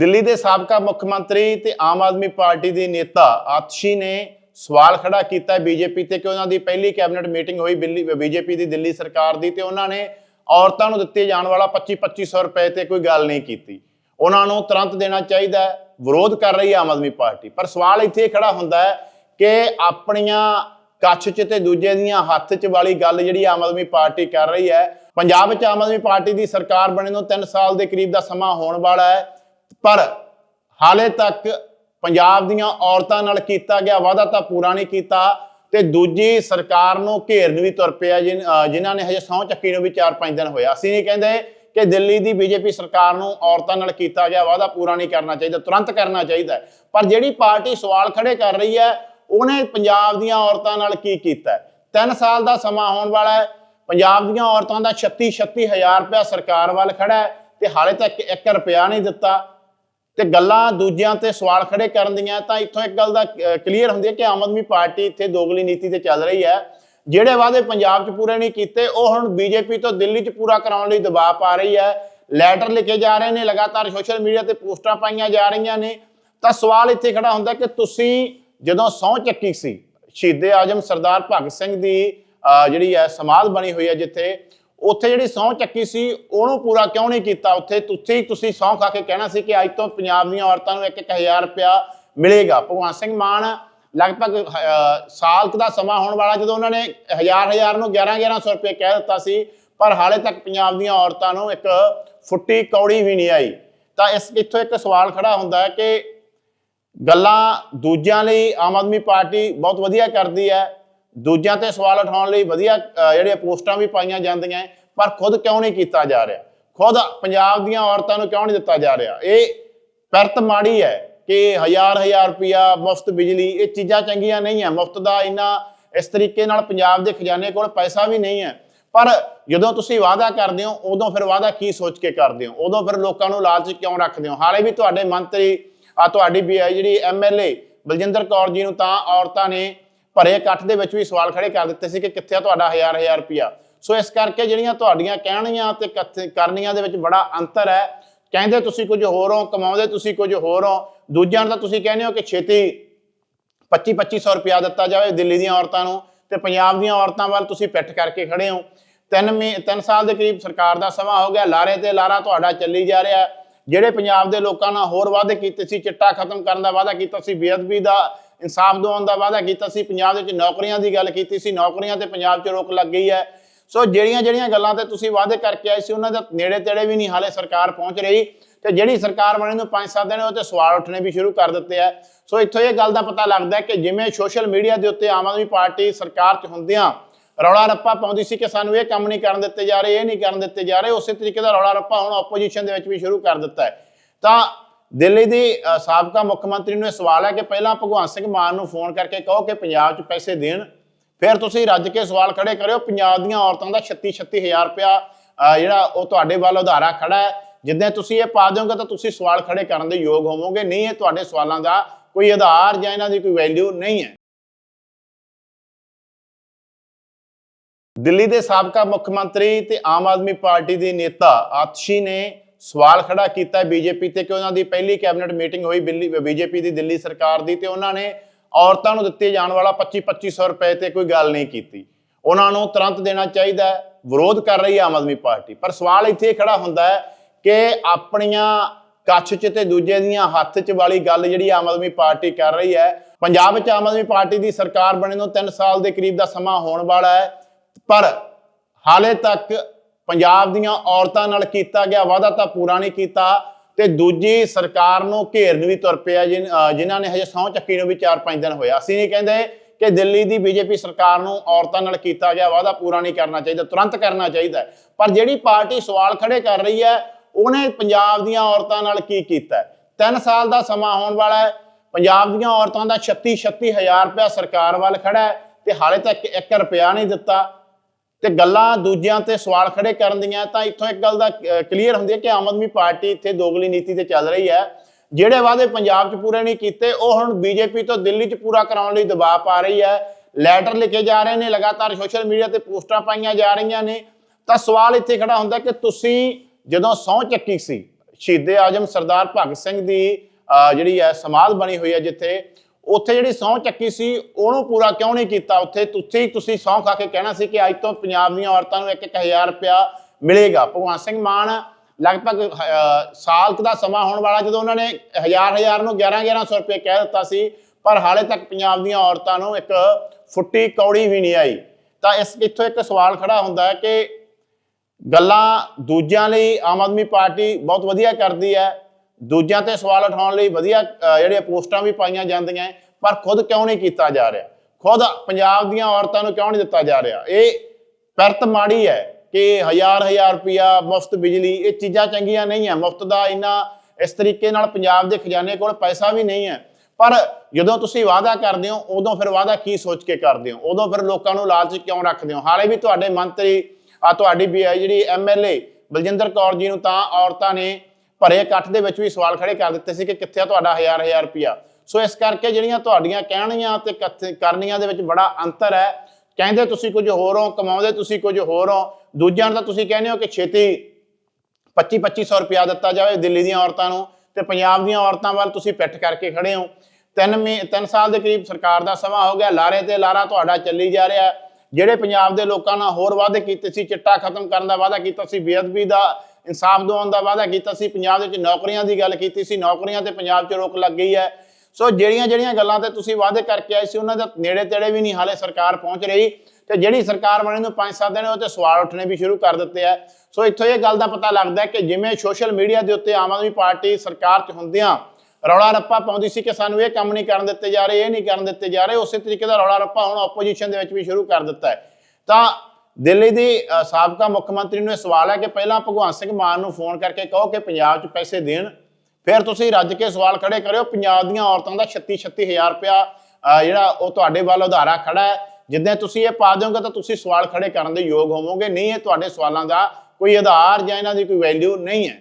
ਦਿੱਲੀ ਦੇ ਸਾਬਕਾ ਮੁੱਖ ਮੰਤਰੀ ਤੇ ਆਮ ਆਦਮੀ ਪਾਰਟੀ ਦੇ ਨੇਤਾ ਆਤਸ਼ੀ ਨੇ ਸਵਾਲ ਖੜਾ ਕੀਤਾ ਹੈ ਬੀਜੇਪੀ ਤੇ ਕਿ ਉਹਨਾਂ ਦੀ ਪਹਿਲੀ ਕੈਬਨਿਟ ਮੀਟਿੰਗ ਹੋਈ ਬੀਜੇਪੀ ਦੀ ਦਿੱਲੀ ਸਰਕਾਰ ਦੀ ਤੇ ਉਹਨਾਂ ਨੇ ਔਰਤਾਂ ਨੂੰ ਦਿੱਤੇ ਜਾਣ ਵਾਲਾ 25-2500 ਰੁਪਏ ਤੇ ਕੋਈ ਗੱਲ ਨਹੀਂ ਕੀਤੀ। ਉਹਨਾਂ ਨੂੰ ਤੁਰੰਤ ਦੇਣਾ ਚਾਹੀਦਾ, ਵਿਰੋਧ ਕਰ ਰਹੀ ਆਮ ਆਦਮੀ ਪਾਰਟੀ। ਪਰ ਸਵਾਲ ਇੱਥੇ ਖੜਾ ਹੁੰਦਾ ਹੈ ਕਿ ਆਪਣੀਆਂ ਕੱਛ 'ਚ ਤੇ ਦੂਜੇ ਦੀਆਂ ਹੱਥ 'ਚ ਵਾਲੀ ਗੱਲ ਜਿਹੜੀ ਆਮ ਆਦਮੀ ਪਾਰਟੀ ਕਰ ਰਹੀ ਹੈ, ਪੰਜਾਬ 'ਚ ਆਮ ਆਦਮੀ ਪਾਰਟੀ ਦੀ ਸਰਕਾਰ ਬਣੇ ਨੂੰ 3 ਸਾਲ ਦੇ ਕਰੀਬ ਦਾ ਸਮਾਂ ਹੋਣ ਵਾਲਾ ਹੈ। ਪਰ ਹਾਲੇ ਤੱਕ ਪੰਜਾਬ ਦੀਆਂ ਔਰਤਾਂ ਨਾਲ ਕੀਤਾ ਗਿਆ ਵਾਅਦਾ ਤਾਂ ਪੂਰਾ ਨਹੀਂ ਕੀਤਾ ਤੇ ਦੂਜੀ ਸਰਕਾਰ ਨੂੰ ਘੇਰਨ ਵੀ ਤੁਰ ਪਿਆ ਜਿਨ- ਅਹ ਜਿਨ੍ਹਾਂ ਨੇ ਹਜੇ ਸਹੁੰ ਚੱਕੀ ਨੂੰ ਵੀ 4-5 ਦਿਨ ਹੋਇਆ। ਅਸੀਂ ਨਹੀਂ ਕਹਿੰਦੇ ਕਿ ਦਿੱਲੀ ਦੀ ਬੀਜੇਪੀ ਸਰਕਾਰ ਨੂੰ ਔਰਤਾਂ ਨਾਲ ਕੀਤਾ ਗਿਆ ਵਾਅਦਾ ਪੂਰਾ ਨਹੀਂ ਕਰਨਾ ਚਾਹੀਦਾ, ਤੁਰੰਤ ਕਰਨਾ ਚਾਹੀਦਾ ਪਰ ਜਿਹੜੀ ਪਾਰਟੀ ਸਵਾਲ ਖੜੇ ਕਰ ਰਹੀ ਹੈ, ਉਹਨੇ ਪੰਜਾਬ ਦੀਆਂ ਔਰਤਾਂ ਨਾਲ ਕੀ ਕੀਤਾ ਹੈ? 3 ਸਾਲ ਦਾ ਸਮਾਂ ਹੋਣ ਵਾਲਾ ਹੈ, ਪੰਜਾਬ ਦੀਆਂ ਔਰਤਾਂ ਦਾ 36 36000 ਰੁਪਇਆ ਸਰਕਾਰ ਵੱਲ ਖੜਾ ਹੈ ਤੇ ਹਾਲੇ ਤੱਕ 1 ਰੁਪਿਆ ਨਹੀਂ ਦਿੱਤਾ। ਤੇ ਗੱਲਾਂ ਦੂਜਿਆਂ ਤੇ ਸਵਾਲ ਖੜੇ ਕਰਨ ਦੀਆਂ, ਤਾਂ ਇੱਥੋਂ ਇੱਕ ਗੱਲ ਦਾ ਕਲੀਅਰ ਹੁੰਦੀ ਹੈ ਕਿ ਆਮ ਆਦਮੀ ਪਾਰਟੀ ਇੱਥੇ ਦੋਗਲੀ ਨੀਤੀ ਤੇ ਚੱਲ ਰਹੀ ਹੈ। ਜਿਹੜੇ ਵਾਅਦੇ ਪੰਜਾਬ 'ਚ ਪੂਰੇ ਨਹੀਂ ਕੀਤੇ, ਉਹ ਹੁਣ ਬੀਜੇਪੀ ਤੋਂ ਦਿੱਲੀ 'ਚ ਪੂਰਾ ਕਰਾਉਣ ਲਈ ਦਬਾਅ ਪਾ ਰਹੀ ਹੈ। ਲੈਟਰ ਲਿਖੇ ਜਾ ਰਹੇ ਨੇ, ਲਗਾਤਾਰ ਸੋਸ਼ਲ ਮੀਡੀਆ ਤੇ ਪੋਸਟਾਂ ਪਾਈਆਂ ਜਾ ਰਹੀਆਂ ਨੇ। ਤਾਂ ਸਵਾਲ ਇੱਥੇ ਖੜਾ ਹੁੰਦਾ ਕਿ ਤੁਸੀਂ ਜਦੋਂ ਸਹੁੰ ਚੱਕੀ ਸੀ, ਸ਼ਹੀਦੇ ਆਜਮ ਸਰਦਾਰ ਭਗਤ ਸਿੰਘ ਦੀ ਜਿਹੜੀ ਹੈ, ਸਮਾਧ ਬਣੀ ਹੋਈ ਹੈ ਜਿੱਥੇ ਉੱਥੇ ਜਿਹੜੀ ਸਹੁੰ ਚੱਕੀ ਸੀ, ਉਹਨੂੰ ਪੂਰਾ ਕਿਉਂ ਨਹੀਂ ਕੀਤਾ? ਉੱਥੇ ਤੁਸੀਂ ਹੀ ਤੁਸੀਂ ਸਹੁੰ ਖਾ ਕੇ ਕਹਿਣਾ ਸੀ ਕਿ ਅੱਜ ਤੋਂ ਪੰਜਾਬ ਦੀਆਂ ਔਰਤਾਂ ਨੂੰ 1-1000 ਰੁਪਇਆ ਮਿਲੇਗਾ। ਭਗਵਾਨ ਸਿੰਘ ਮਾਨ ਲਗਭਗ ਸਾਲ ਦਾ ਸਮਾਂ ਹੋਣ ਵਾਲਾ ਜਦੋਂ ਉਹਨਾਂ ਨੇ ਹਜ਼ਾਰ ਹਜ਼ਾਰ ਨੂੰ 11-1100 ਰੁਪਏ ਕਹਿ ਦਿੱਤਾ ਸੀ, ਪਰ ਹਾਲੇ ਤੱਕ ਪੰਜਾਬ ਦੀਆਂ ਔਰਤਾਂ ਨੂੰ ਇੱਕ ਫੁੱਟੀ ਕੌੜੀ ਵੀ ਨਹੀਂ ਆਈ। ਤਾਂ ਇਸ, ਇੱਥੋਂ ਇੱਕ ਸਵਾਲ ਖੜਾ ਹੁੰਦਾ ਹੈ ਕਿ ਗੱਲਾਂ ਦੂਜਿਆਂ ਲਈ ਆਮ ਆਦਮੀ ਪਾਰਟੀ ਬਹੁਤ ਵਧੀਆ ਕਰਦੀ ਹੈ ਦੂਜਿਆਂ ਤੇ ਸਵਾਲ ਉਠਾਉਣ ਲਈ ਵਧੀਆ ਜਿਹੜੀਆਂ ਪੋਸਟਾਂ ਵੀ ਪਾਈਆਂ ਜਾਂਦੀਆਂ ਪਰ ਖੁਦ ਕਿਉਂ ਨਹੀਂ ਕੀਤਾ ਜਾ ਰਿਹਾ? ਖੁਦ ਪੰਜਾਬ ਦੀਆਂ ਔਰਤਾਂ ਨੂੰ ਕਿਉਂ ਨਹੀਂ ਦਿੱਤਾ ਜਾ ਰਿਹਾ? ਇਹ ਪਰਤ ਮਾੜੀ ਹੈ ਕਿ ਹਜ਼ਾਰ ਹਜ਼ਾਰ ਰੁਪਿਆ ਮੁਫਤ ਬਿਜਲੀ, ਇਹ ਚੀਜ਼ਾਂ ਚੰਗੀਆਂ ਨਹੀਂ ਹੈ। ਮੁਫਤ ਦਾ ਇੰਨਾ ਇਸ ਤਰੀਕੇ ਨਾਲ ਪੰਜਾਬ ਦੇ ਖਜ਼ਾਨੇ ਕੋਲ ਪੈਸਾ ਵੀ ਨਹੀਂ ਹੈ। ਪਰ ਜਦੋਂ ਤੁਸੀਂ ਵਾਅਦਾ ਕਰਦੇ ਹੋ, ਉਦੋਂ ਫਿਰ ਵਾਅਦਾ ਕੀ ਸੋਚ ਕੇ ਕਰਦੇ ਹੋ? ਉਦੋਂ ਫਿਰ ਲੋਕਾਂ ਨੂੰ ਲਾਲਚ ਕਿਉਂ ਰੱਖਦੇ ਹੋ? ਹਾਲੇ ਵੀ ਤੁਹਾਡੇ ਮੰਤਰੀ, ਆ ਤੁਹਾਡੀ ਵੀ ਹੈ ਜਿਹੜੀ ਐਮਐਲਏ ਬਲਜਿੰਦਰ ਕੌਰ ਜੀ ਨੂੰ ਤਾਂ ਔਰਤਾਂ ਨੇ ਭਰੇ ਇਕੱਠ ਦੇ ਵਿੱਚ ਵੀ ਸਵਾਲ ਖੜੇ ਕਰ ਦਿੱਤੇ ਸੀ ਕਿ ਕਿੱਥੇ ਆ ਤੁਹਾਡਾ ਹਜ਼ਾਰ ਹਜ਼ਾਰ ਰੁਪਿਆ ਸੋ ਇਸ ਕਰਕੇ ਜਿਹੜੀਆਂ ਤੁਹਾਡੀਆਂ ਕਹਿਣੀਆਂ ਤੇ ਕਥ- ਕਰਨੀਆਂ ਦੇ ਵਿੱਚ ਬੜਾ ਅੰਤਰ ਹੈ। ਕਹਿੰਦੇ ਤੁਸੀਂ ਕੁਝ ਹੋਰ ਹੋ, ਕਮਾਉਂਦੇ ਤੁਸੀਂ ਕੁਝ ਹੋਰ ਹੋ। ਦੂਜਿਆਂ ਨੂੰ ਤਾਂ ਤੁਸੀਂ ਕਹਿੰਦੇ ਹੋ ਕਿ ਛੇਤੀ 25 2500 ਰੁਪਿਆ ਦਿੱਤਾ ਜਾਵੇ ਦਿੱਲੀ ਦੀਆਂ ਔਰਤਾਂ ਨੂੰ ਤੇ ਪੰਜਾਬ ਦੀਆਂ ਔਰਤਾਂ ਵੱਲ ਤੁਸੀਂ ਪਿੱਠ ਕਰਕੇ ਖੜੇ ਹੋ। ਤਿੰਨ ਮੀ ਤਿੰਨ ਸਾਲ ਦੇ ਕਰੀਬ ਸਰਕਾਰ ਦਾ ਸਮਾਂ ਹੋ ਗਿਆ, ਲਾਰੇ ਤੇ ਲਾਰਾ ਤੁਹਾਡਾ ਚੱਲੀ ਜਾ ਰਿਹਾ। ਜਿਹੜੇ ਪੰਜਾਬ ਦੇ ਲੋਕਾਂ ਨਾਲ ਹੋਰ ਵਾਅਦੇ ਕੀਤੇ ਸੀ, ਚਿੱਟਾ ਖਤਮ ਕਰਨ ਦਾ ਵਾਅਦਾ ਕੀਤਾ ਸੀ, ਬੇਅਦਬੀ ਦਾ ਇਨਸਾਫ ਦਿਵਾਉਣ ਦਾ ਵਾਅਦਾ ਕੀਤਾ ਸੀ, ਪੰਜਾਬ ਦੇ ਵਿੱਚ ਨੌਕਰੀਆਂ ਦੀ ਗੱਲ ਕੀਤੀ ਸੀ, ਨੌਕਰੀਆਂ ਤੇ ਪੰਜਾਬ 'ਚ ਰੋਕ ਲੱਗ ਗਈ ਹੈ। ਸੋ ਜਿਹੜੀਆਂ ਜਿਹੜੀਆਂ ਗੱਲਾਂ ਤੇ ਤੁਸੀਂ ਵਾਅਦੇ ਕਰਕੇ ਆਏ ਸੀ, ਉਹਨਾਂ ਦਾ ਨੇੜੇ ਤੇੜੇ ਵੀ ਨਹੀਂ ਹਾਲੇ ਸਰਕਾਰ ਪਹੁੰਚ ਰਹੀ ਤੇ ਜਿਹੜੀ ਸਰਕਾਰ ਬਣੇ ਨੂੰ 5-7 ਦਿਨ ਉਹ ਤੇ ਸਵਾਲ ਉੱਠਣੇ ਵੀ ਸ਼ੁਰੂ ਕਰ ਦਿੱਤੇ ਆ। ਸੋ ਇੱਥੋਂ ਇਹ ਗੱਲ ਦਾ ਪਤਾ ਲੱਗਦਾ ਹੈ ਕਿ ਜਿਵੇਂ ਸੋਸ਼ਲ ਮੀਡੀਆ ਦੇ ਉੱਤੇ ਆਮ ਆਦਮੀ ਪਾਰਟੀ ਸਰਕਾਰ 'ਚ ਹੁੰਦਿਆਂ ਰੌਲਾ ਰੱਪਾ ਪਾਉਂਦੀ ਸੀ ਕਿ ਸਾਨੂੰ ਇਹ ਕੰਮ ਨਹੀਂ ਕਰਨ ਦਿੱਤੇ ਜਾ ਰਹੇ, ਇਹ ਨਹੀਂ ਕਰਨ ਦਿੱਤੇ ਜਾ ਰਹੇ, ਉਸੇ ਤਰੀਕੇ ਦਾ ਰੌਲਾ ਰੱਪਾ ਹੁਣ ਆਪੋਜੀਸ਼ਨ ਦੇ ਵਿੱਚ ਵੀ ਸ਼ੁਰੂ ਕਰ ਦਿੱਤਾ ਹੈ। ਤਾਂ ਦਿੱਲੀ ਦੀ ਸਾਬਕਾ ਮੁੱਖ ਮੰਤਰੀ ਨੂੰ ਇਹ ਸਵਾਲ ਹੈ ਕਿ ਪਹਿਲਾਂ ਭਗਵੰਤ ਸਿੰਘ ਮਾਨ ਨੂੰ ਫੋਨ ਕਰਕੇ ਕਹੋ ਕਿ ਪੰਜਾਬ 'ਚ ਪੈਸੇ ਦੇਣ, ਫਿਰ ਤੁਸੀਂ ਰੱਜ ਕੇ ਸਵਾਲ ਖੜੇ ਕਰਿਓ। ਪੰਜਾਬ ਦੀਆਂ ਔਰਤਾਂ ਦਾ 36 36000 ਰੁਪਇਆ ਜਿਹੜਾ ਉਹ ਤੁਹਾਡੇ ਵੱਲ ਉਧਾਰਾ ਖੜਾ ਹੈ। ਜਿੱਦਾਂ ਤੁਸੀਂ ਇਹ ਪਾ ਦਿਓਗੇ ਤਾਂ ਤੁਸੀਂ ਸਵਾਲ ਖੜੇ ਕਰਨ ਦੇ ਯੋਗ ਹੋਵੋਗੇ। ਨਹੀਂ, ਇਹ ਤੁਹਾਡੇ ਸਵਾਲਾਂ ਦਾ ਕੋਈ ਆਧਾਰ ਜਾਂ ਇਹਨਾਂ ਦੀ ਕੋਈ ਵੈਲਿਊ ਨਹੀਂ ਹੈ। ਦਿੱਲੀ ਦੇ ਸਾਬਕਾ ਮੁੱਖ ਮੰਤਰੀ ਤੇ ਆਮ ਆਦਮੀ ਪਾਰਟੀ ਦੇ ਨੇਤਾ ਆਤਸ਼ੀ ਨੇ ਸਵਾਲ ਖੜਾ ਕੀਤਾ ਬੀਜੇਪੀ ਤੇ ਕਿ ਉਹਨਾਂ ਦੀ ਪਹਿਲੀ ਕੈਬਨਿਟ ਮੀਟਿੰਗ ਹੋਈ ਬੀਜੇਪੀ ਦੀ ਦਿੱਲੀ ਸਰਕਾਰ ਦੀ ਤੇ ਉਹਨਾਂ ਨੇ ਔਰਤਾਂ ਨੂੰ ਦਿੱਤੇ ਜਾਣ ਵਾਲਾ 25 2500 ਰੁਪਏ ਤੇ ਕੋਈ ਗੱਲ ਨਹੀਂ ਕੀਤੀ। ਉਹਨਾਂ ਨੂੰ ਤੁਰੰਤ ਦੇਣਾ ਚਾਹੀਦਾ ਵਿਰੋਧ ਕਰ ਰਹੀ ਹੈ ਆਮ ਆਦਮੀ ਪਾਰਟੀ। ਪਰ ਸਵਾਲ ਇੱਥੇ ਖੜਾ ਹੁੰਦਾ ਹੈ ਕਿ ਆਪਣੀਆਂ ਕੱਛ 'ਚ ਤੇ ਦੂਜੇ ਦੀਆਂ ਹੱਥ 'ਚ ਵਾਲੀ ਗੱਲ ਜਿਹੜੀ ਆਮ ਆਦਮੀ ਪਾਰਟੀ ਕਰ ਰਹੀ ਹੈ, ਪੰਜਾਬ 'ਚ ਆਮ ਆਦਮੀ ਪਾਰਟੀ ਦੀ ਸਰਕਾਰ ਬਣੇ ਨੂੰ 3 ਸਾਲ ਦੇ ਕਰੀਬ ਦਾ ਸਮਾਂ ਹੋਣ ਵਾਲਾ ਹੈ। ਪਰ ਹਾਲੇ ਤੱਕ ਪੰਜਾਬ ਦੀਆਂ ਔਰਤਾਂ ਨਾਲ ਕੀਤਾ ਗਿਆ ਵਾਅਦਾ ਤਾਂ ਪੂਰਾ ਨਹੀਂ ਕੀਤਾ ਤੇ ਦੂਜੀ ਸਰਕਾਰ ਨੂੰ ਘੇਰਨ ਵੀ ਤੁਰ ਪਿਆ ਜਿਨ- ਅਹ ਜਿਨ੍ਹਾਂ ਨੇ ਹਜੇ ਸਹੁੰ ਚੱਕੀ ਨੂੰ ਵੀ 4-5 ਦਿਨ ਹੋਇਆ। ਅਸੀਂ ਨਹੀਂ ਕਹਿੰਦੇ ਕਿ ਦਿੱਲੀ ਦੀ ਬੀਜੇਪੀ ਸਰਕਾਰ ਨੂੰ ਔਰਤਾਂ ਨਾਲ ਕੀਤਾ ਗਿਆ ਵਾਅਦਾ ਪੂਰਾ ਨਹੀਂ ਕਰਨਾ ਚਾਹੀਦਾ, ਤੁਰੰਤ ਕਰਨਾ ਚਾਹੀਦਾ। ਪਰ ਜਿਹੜੀ ਪਾਰਟੀ ਸਵਾਲ ਖੜੇ ਕਰ ਰਹੀ ਹੈ, ਉਹਨੇ ਪੰਜਾਬ ਦੀਆਂ ਔਰਤਾਂ ਨਾਲ ਕੀ ਕੀਤਾ? ਹੈ 3 ਸਾਲ ਦਾ ਸਮਾਂ ਹੋਣ ਵਾਲਾ ਹੈ। ਪੰਜਾਬ ਦੀਆਂ ਔਰਤਾਂ ਦਾ 36 36000 ਰੁਪਇਆ ਸਰਕਾਰ ਵੱਲ ਖੜਾ ਹੈ ਤੇ ਹਾਲੇ ਤੱਕ 1 ਰੁਪਿਆ ਨਹੀਂ ਦਿੱਤਾ। ਤੇ ਗੱਲਾਂ ਦੂਜਿਆਂ ਤੇ ਸਵਾਲ ਖੜੇ ਕਰਨ ਦੀਆਂ, ਤਾਂ ਇੱਥੋਂ ਇੱਕ ਗੱਲ ਦਾ ਕਲੀਅਰ ਹੁੰਦੀ ਹੈ ਕਿ ਆਮ ਆਦਮੀ ਪਾਰਟੀ ਇੱਥੇ ਦੋਗਲੀ ਨੀਤੀ ਤੇ ਚੱਲ ਰਹੀ ਹੈ। ਜਿਹੜੇ ਵਾਅਦੇ ਪੰਜਾਬ 'ਚ ਪੂਰੇ ਨਹੀਂ ਕੀਤੇ, ਉਹ ਹੁਣ ਬੀਜੇਪੀ ਤੋਂ ਦਿੱਲੀ 'ਚ ਪੂਰਾ ਕਰਾਉਣ ਲਈ ਦਬਾਅ ਪਾ ਰਹੀ ਹੈ। ਲੈਟਰ ਲਿਖੇ ਜਾ ਰਹੇ ਨੇ, ਲਗਾਤਾਰ ਸੋਸ਼ਲ ਮੀਡੀਆ ਤੇ ਪੋਸਟਾਂ ਪਾਈਆਂ ਜਾ ਰਹੀਆਂ ਨੇ। ਤਾਂ ਸਵਾਲ ਇੱਥੇ ਖੜਾ ਹੁੰਦਾ ਕਿ ਤੁਸੀਂ ਜਦੋਂ ਸਹੁੰ ਚੱਕੀ ਸੀ, ਸ਼ਹੀਦੇ ਆਜਮ ਸਰਦਾਰ ਭਗਤ ਸਿੰਘ ਦੀ ਜਿਹੜੀ ਹੈ, ਸਮਾਧ ਬਣੀ ਹੋਈ ਹੈ ਜਿੱਥੇ ਉੱਥੇ ਜਿਹੜੀ ਸਹੁੰ ਚੱਕੀ ਸੀ, ਉਹਨੂੰ ਪੂਰਾ ਕਿਉਂ ਨਹੀਂ ਕੀਤਾ? ਉੱਥੇ ਉੱਥੇ ਹੀ ਤੁਸੀਂ ਸਹੁੰ ਖਾ ਕੇ ਕਹਿਣਾ ਸੀ ਕਿ ਅੱਜ ਤੋਂ ਪੰਜਾਬ ਦੀਆਂ ਔਰਤਾਂ ਨੂੰ 1-1000 ਰੁਪਇਆ ਮਿਲੇਗਾ। ਭਗਵੰਤ ਸਿੰਘ ਮਾਨ ਲਗਭਗ ਸਾਲ ਦਾ ਸਮਾਂ ਹੋਣ ਵਾਲਾ ਜਦੋਂ ਉਹਨਾਂ ਨੇ ਹਜ਼ਾਰ ਹਜ਼ਾਰ ਨੂੰ 11-1100 ਰੁਪਏ ਕਹਿ ਦਿੱਤਾ ਸੀ, ਪਰ ਹਾਲੇ ਤੱਕ ਪੰਜਾਬ ਦੀਆਂ ਔਰਤਾਂ ਨੂੰ ਇੱਕ ਫੁੱਟੀ ਕੌੜੀ ਵੀ ਨਹੀਂ ਆਈ। ਤਾਂ ਇਸ, ਇੱਥੋਂ ਇੱਕ ਸਵਾਲ ਖੜਾ ਹੁੰਦਾ ਹੈ ਕਿ ਗੱਲਾਂ ਦੂਜਿਆਂ ਲਈ ਆਮ ਆਦਮੀ ਪਾਰਟੀ ਬਹੁਤ ਵਧੀਆ ਕਰਦੀ ਹੈ ਦੂਜਿਆਂ ਤੇ ਸਵਾਲ ਉਠਾਉਣ ਲਈ ਵਧੀਆ ਅਹ, ਜਿਹੜੀਆਂ ਪੋਸਟਾਂ ਵੀ ਪਾਈਆਂ ਜਾਂਦੀਆਂ ਪਰ ਖੁਦ ਕਿਉਂ ਨਹੀਂ ਕੀਤਾ ਜਾ ਰਿਹਾ? ਖੁਦ ਪੰਜਾਬ ਦੀਆਂ ਔਰਤਾਂ ਨੂੰ ਕਿਉਂ ਨਹੀਂ ਦਿੱਤਾ ਜਾ ਰਿਹਾ? ਇਹ ਪਰਤ ਮਾੜੀ ਹੈ ਕਿ ਹਜ਼ਾਰ ਹਜ਼ਾਰ ਰੁਪਿਆ ਮੁਫਤ ਬਿਜਲੀ ਇਹ ਚੀਜ਼ਾਂ ਚੰਗੀਆਂ ਨਹੀਂ ਹੈ ਮੁਫਤ ਦਾ ਇੰਨਾ ਇਸ ਤਰੀਕੇ ਨਾਲ ਪੰਜਾਬ ਦੇ ਖਜ਼ਾਨੇ ਕੋਲ ਪੈਸਾ ਵੀ ਨਹੀਂ ਹੈ ਪਰ ਜਦੋਂ ਤੁਸੀਂ ਵਾਅਦਾ ਕਰਦੇ ਹੋ ਉਦੋਂ ਫਿਰ ਵਾਅਦਾ ਕੀ ਸੋਚ ਕੇ ਕਰਦੇ ਹੋ? ਉਦੋਂ ਫਿਰ ਲੋਕਾਂ ਨੂੰ ਲਾਲਚ ਕਿਉਂ ਰੱਖਦੇ ਹੋ? ਹਾਲੇ ਵੀ ਤੁਹਾਡੇ ਮੰਤਰੀ ਆ ਤੁਹਾਡੀ ਵੀ ਹੈ ਜਿਹੜੀ ਐਮਐਲਏ ਬਲਜਿੰਦਰ ਕੌਰ ਜੀ ਨੂੰ ਤਾਂ ਔਰਤਾਂ ਨੇ ਭਰੇ ਇਕੱਠ ਦੇ ਵਿੱਚ ਵੀ ਸਵਾਲ ਖੜੇ ਕਰ ਦਿੱਤੇ ਸੀ ਕਿ ਕਿੱਥੇ ਆ ਤੁਹਾਡਾ ਹਜ਼ਾਰ ਹਜ਼ਾਰ ਰੁਪਿਆ ਸੋ ਇਸ ਕਰਕੇ ਜਿਹੜੀਆਂ ਤੁਹਾਡੀਆਂ ਕਹਿਣੀਆਂ ਤੇ ਕਥ- ਕਰਨੀਆਂ ਦੇ ਵਿੱਚ ਬੜਾ ਅੰਤਰ ਹੈ। ਕਹਿੰਦੇ ਤੁਸੀਂ ਕੁਝ ਹੋਰ ਹੋ, ਕਮਾਉਂਦੇ ਤੁਸੀਂ ਕੁਝ ਹੋਰ ਹੋ, ਦੂਜਿਆਂ ਨੂੰ ਤਾਂ ਤੁਸੀਂ ਕਹਿੰਦੇ ਹੋ ਕਿ ਛੇਤੀ 25 2500 ਰੁਪਿਆ ਦਿੱਤਾ ਜਾਵੇ ਦਿੱਲੀ ਦੀਆਂ ਔਰਤਾਂ ਨੂੰ ਤੇ ਪੰਜਾਬ ਦੀਆਂ ਔਰਤਾਂ ਵੱਲ ਤੁਸੀਂ ਪਿੱਠ ਕਰਕੇ ਖੜੇ ਹੋ। ਤਿੰਨ ਮਹੀ- ਤਿੰਨ ਸਾਲ ਦੇ ਕਰੀਬ ਸਰਕਾਰ ਦਾ ਸਮਾਂ ਹੋ ਗਿਆ, ਲਾਰੇ ਤੇ ਲਾਰਾ ਤੁਹਾਡਾ ਚੱਲੀ ਜਾ ਰਿਹਾ ਜਿਹੜੇ ਪੰਜਾਬ ਦੇ ਲੋਕਾਂ ਨਾਲ ਹੋਰ ਵਾਅਦੇ ਕੀਤੇ ਸੀ, ਚਿੱਟਾ ਖਤਮ ਕਰਨ ਦਾ ਵਾਅਦਾ ਕੀਤਾ ਸੀ, ਬੇਅਦਬੀ ਦਾ ਇਨਸਾਫ ਦਿਵਾਉਣ ਦਾ ਵਾਅਦਾ ਕੀਤਾ ਸੀ, ਪੰਜਾਬ ਦੇ ਵਿੱਚ ਨੌਕਰੀਆਂ ਦੀ ਗੱਲ ਕੀਤੀ ਸੀ, ਨੌਕਰੀਆਂ ਤੇ ਪੰਜਾਬ 'ਚ ਰੋਕ ਲੱਗ ਗਈ ਹੈ। ਸੋ ਜਿਹੜੀਆਂ ਜਿਹੜੀਆਂ ਗੱਲਾਂ ਤੇ ਤੁਸੀਂ ਵਾਅਦੇ ਕਰਕੇ ਆਏ ਸੀ, ਉਹਨਾਂ ਦਾ ਨੇੜੇ ਤੇੜੇ ਵੀ ਨਹੀਂ ਹਾਲੇ ਸਰਕਾਰ ਪਹੁੰਚ ਰਹੀ ਤੇ ਜਿਹੜੀ ਸਰਕਾਰ ਬਣੇ ਨੂੰ 5-7 ਦਿਨ ਉਹ ਤੇ ਸਵਾਲ ਉੱਠਣੇ ਵੀ ਸ਼ੁਰੂ ਕਰ ਦਿੱਤੇ ਆ। ਸੋ ਇੱਥੋਂ ਇਹ ਗੱਲ ਦਾ ਪਤਾ ਲੱਗਦਾ ਕਿ ਜਿਵੇਂ ਸੋਸ਼ਲ ਮੀਡੀਆ ਦੇ ਉੱਤੇ ਆਮ ਆਦਮੀ ਪਾਰਟੀ ਸਰਕਾਰ 'ਚ ਹੁੰਦਿਆਂ ਰੌਲਾ ਰੱਪਾ ਪਾਉਂਦੀ ਸੀ ਕਿ ਸਾਨੂੰ ਇਹ ਕੰਮ ਨਹੀਂ ਕਰਨ ਦਿੱਤੇ ਜਾ ਰਹੇ, ਇਹ ਨਹੀਂ ਕਰਨ ਦਿੱਤੇ ਜਾ ਰਹੇ, ਉਸੇ ਤਰੀਕੇ ਦਾ ਰੌਲਾ ਰੱਪਾ ਹੁਣ ਆਪੋਜੀਸ਼ਨ ਦੇ ਵਿੱਚ ਵੀ ਸ਼ੁਰੂ ਕਰ ਦਿੱਤਾ ਹੈ। ਤਾਂ ਦਿੱਲੀ ਦੀ ਸਾਬਕਾ ਮੁੱਖ ਮੰਤਰੀ ਨੂੰ ਇਹ ਸਵਾਲ ਹੈ ਕਿ ਪਹਿਲਾਂ ਭਗਵੰਤ ਸਿੰਘ ਮਾਨ ਨੂੰ ਫੋਨ ਕਰਕੇ ਕਹੋ ਕਿ ਪੰਜਾਬ 'ਚ ਪੈਸੇ ਦੇਣ। ਫਿਰ ਤੁਸੀਂ ਰੱਜ ਕੇ ਸਵਾਲ ਖੜੇ ਕਰਿਓ, ਪੰਜਾਬ ਦੀਆਂ ਔਰਤਾਂ ਦਾ 36 36000 ਰੁਪਇਆ ਜਿਹੜਾ ਉਹ ਤੁਹਾਡੇ ਵੱਲ ਉਧਾਰਾ ਖੜਾ ਹੈ। ਜਿੱਦਾਂ ਤੁਸੀਂ ਇਹ ਪਾ ਦਿਓਗੇ ਤਾਂ ਤੁਸੀਂ ਸਵਾਲ ਖੜੇ ਕਰਨ ਦੇ ਯੋਗ ਹੋਵੋਗੇ। ਨਹੀਂ, ਇਹ ਤੁਹਾਡੇ ਸਵਾਲਾਂ ਦਾ ਕੋਈ ਆਧਾਰ ਜਾਂ ਇਹਨਾਂ ਦੀ ਕੋਈ ਵੈਲਿਊ ਨਹੀਂ ਹੈ।